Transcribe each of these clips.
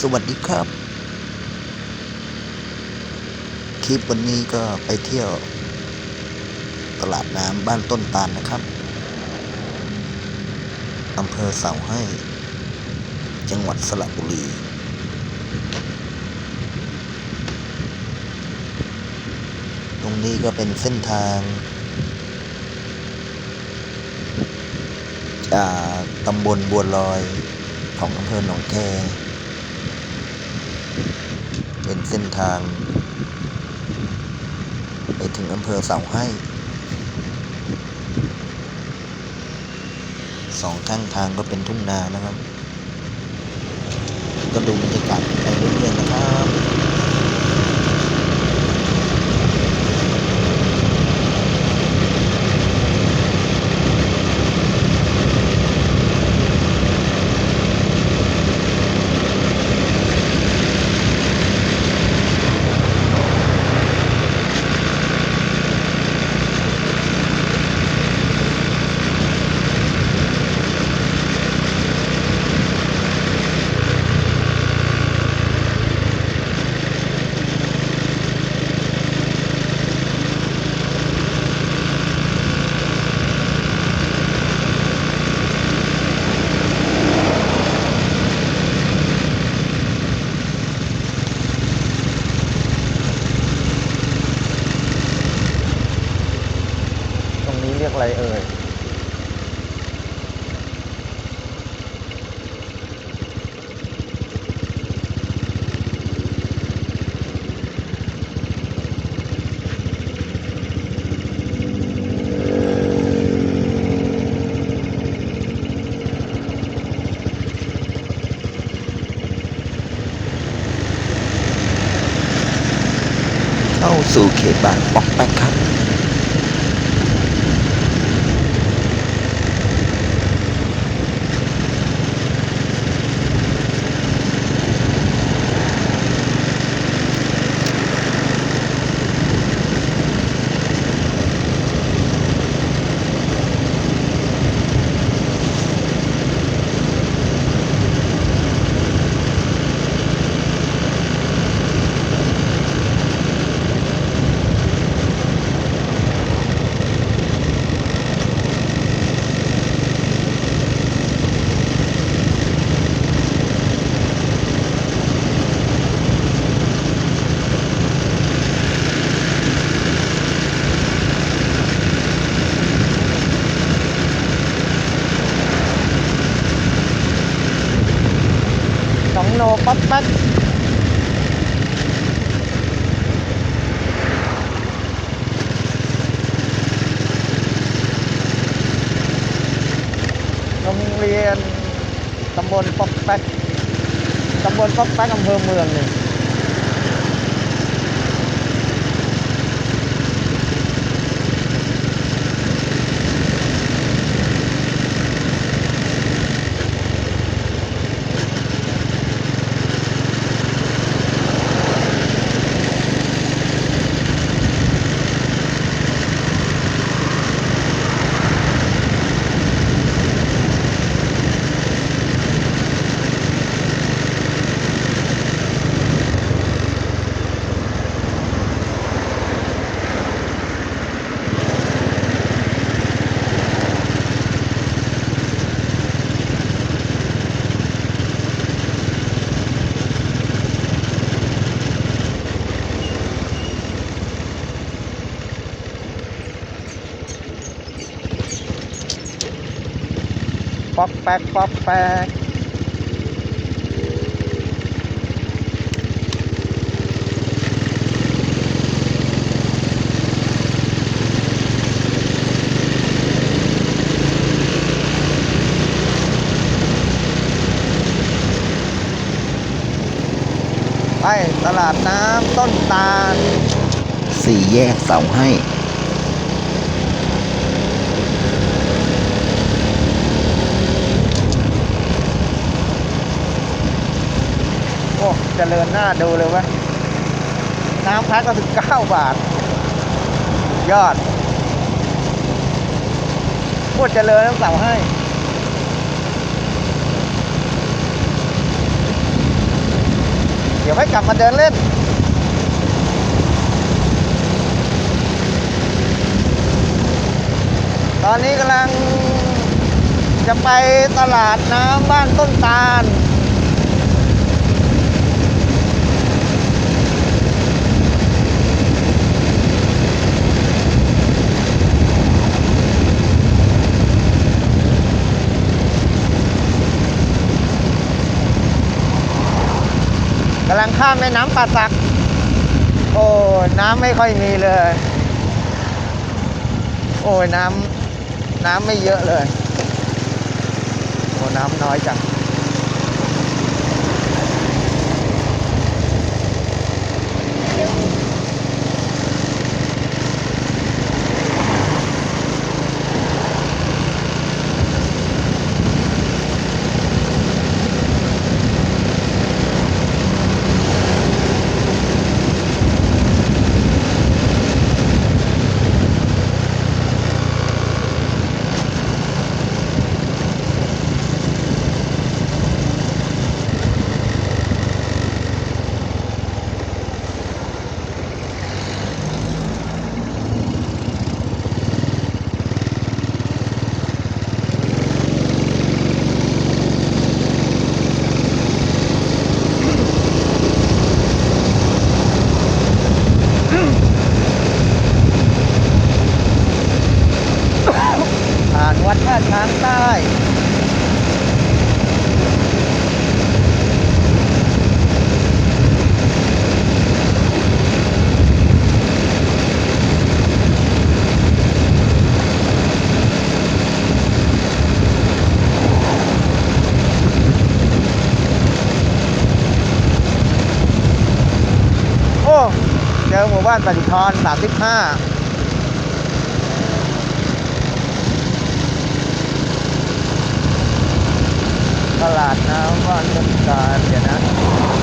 สวัสดีครับ คลิปวันนี้ก็ไปเที่ยว ตลาดน้ำบ้านต้นตาลนะครับอำเภอเสาให้ จังหวัดสระบุรี ตรงนี้ก็เป็นเส้นทางจากตำบลบัวลอยของอำเภอหนองแค เป็นเส้นทาง ไปถึงอำเภอเสาให้สองข้างทางก็เป็นทุ่งนานะครับ ก็ดูบรรยากาศไปเรื่อยๆนะครับ 10 บาทป๊อก สองโลป๊อปแป๊กโรงเรียนตำบลป๊อกแป๊กตำบลป๊อกแป๊กอำเภอเมืองนี่ป๊ ป๊กป๊อกแป๊กไปตลาดน้ำต้นตาลสี่แยกเสาให้ โอ้ เจริญหน้าดูเลยวะน้ำแพ็คก็ถึงเก้าบาท ยอดพูดเจริญต้องเสาให้เดี๋ยวให้กลับมาเดินเล่น ตอนนี้กำลังจะไปตลาดน้ำบ้านต้นตาล ข้ามแม่น้ำป่าสัก โอ้น้ำไม่ค่อยมีเลย โอ้น้ำน้ำไม่เยอะเลย โอ้น้ำน้อยจัง ผ่านวัดท่าช้างใต้ โอ้ เจอหมู่ บ้านปฏิทรสามสิบห้าตลาดน้ำบ้านต้นตาลเดี๋ยวนะ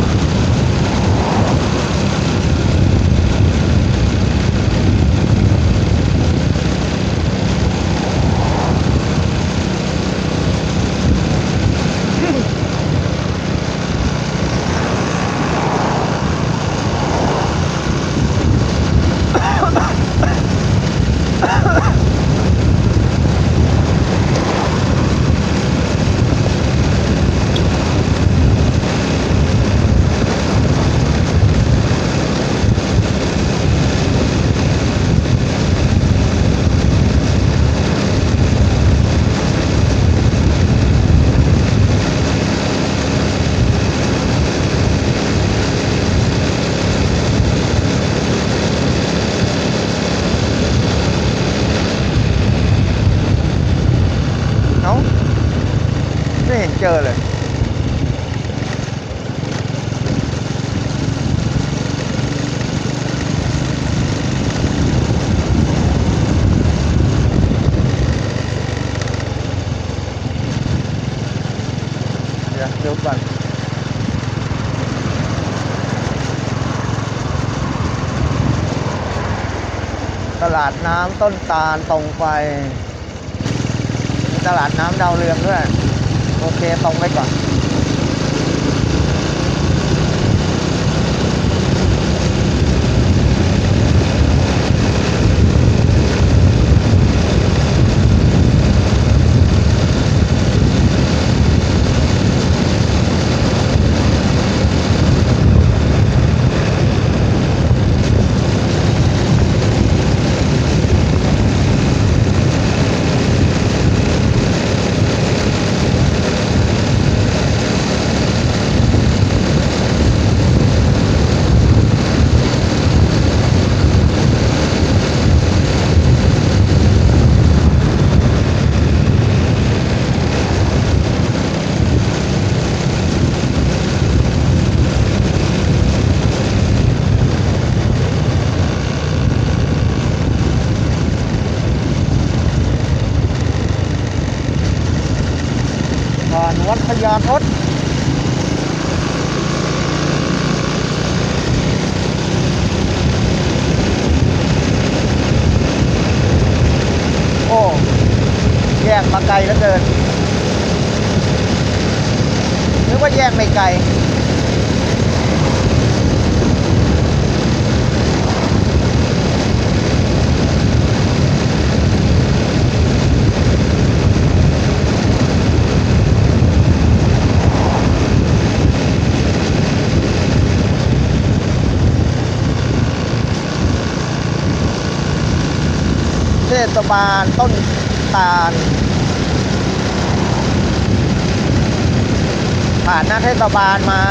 าดน้ำต้นตาลตรงไป ตลาดน้ำดาวเรืองด้วย โอเคตรงไปก่อน ไกลเทศบาลต้นตาล ผ่านหน้าเทศบาลมา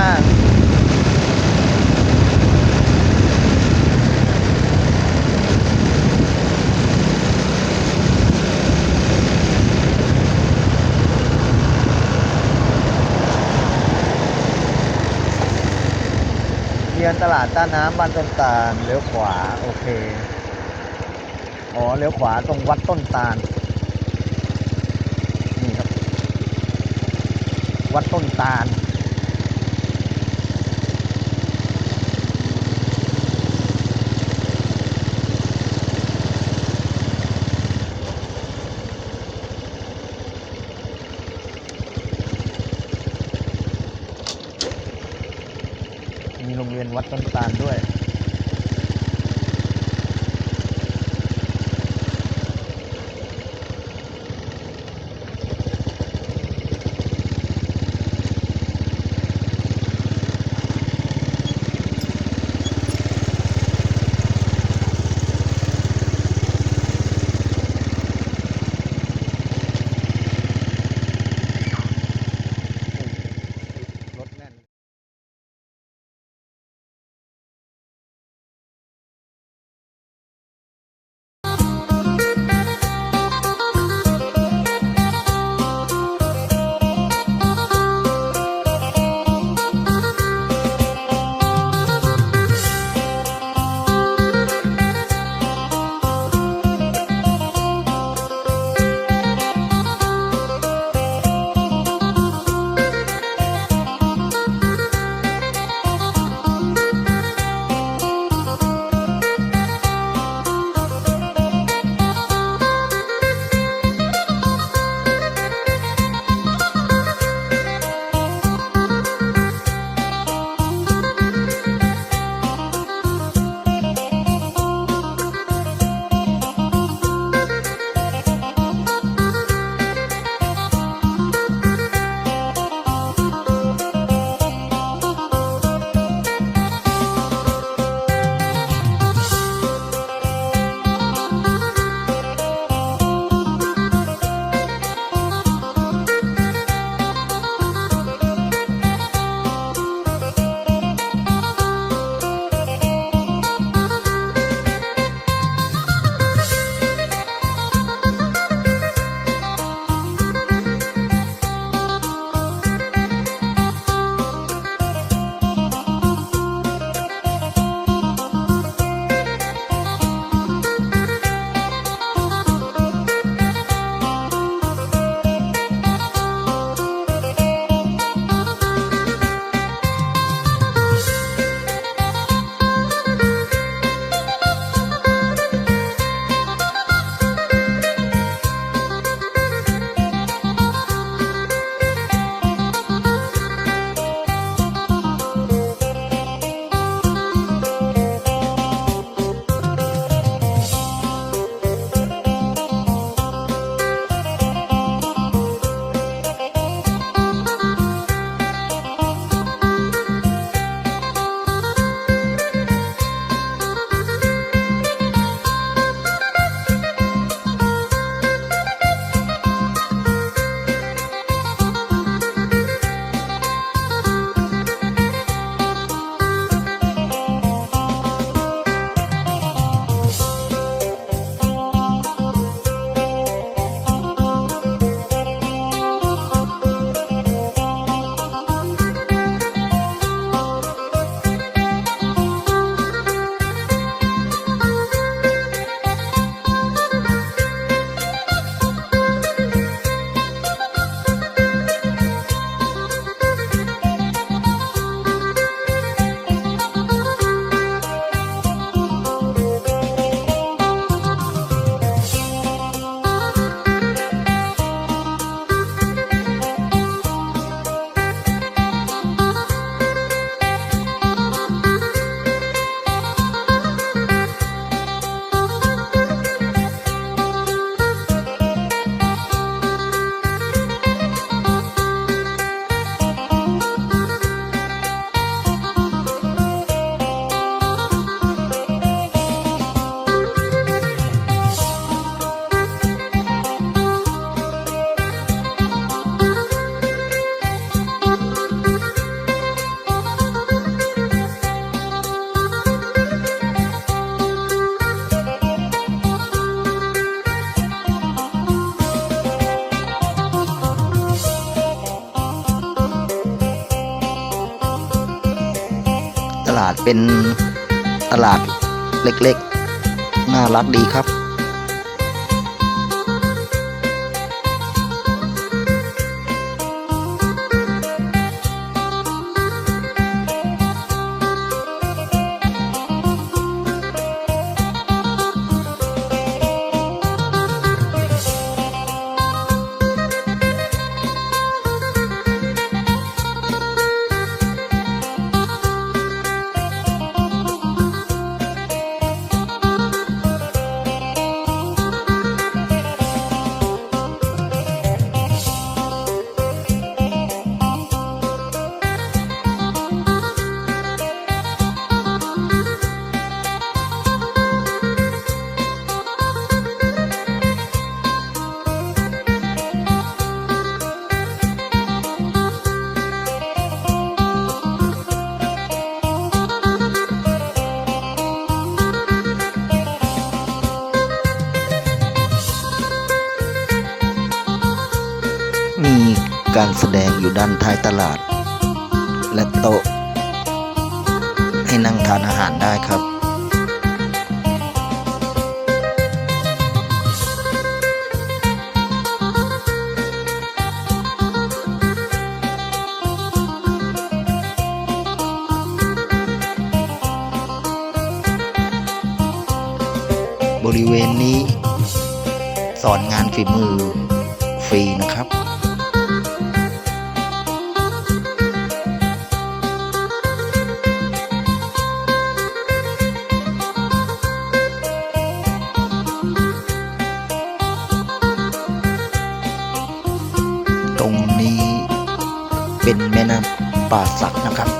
เรียนตลาดต้าน้ำบ้านต้นตาลเลี้ยวขวา โอเค อ๋อเลี้ยวขวาตรงวัดต้นตาล นี่ครับ วัดต้นตาล รักดีครับ การแสดงอยู่ด้านท้ายตลาด และโต๊ะ ให้นั่งทานอาหารได้ครับ บริเวณนี้ สอนงานฝีมือฟรีนะครับ ป่าสักนะครับ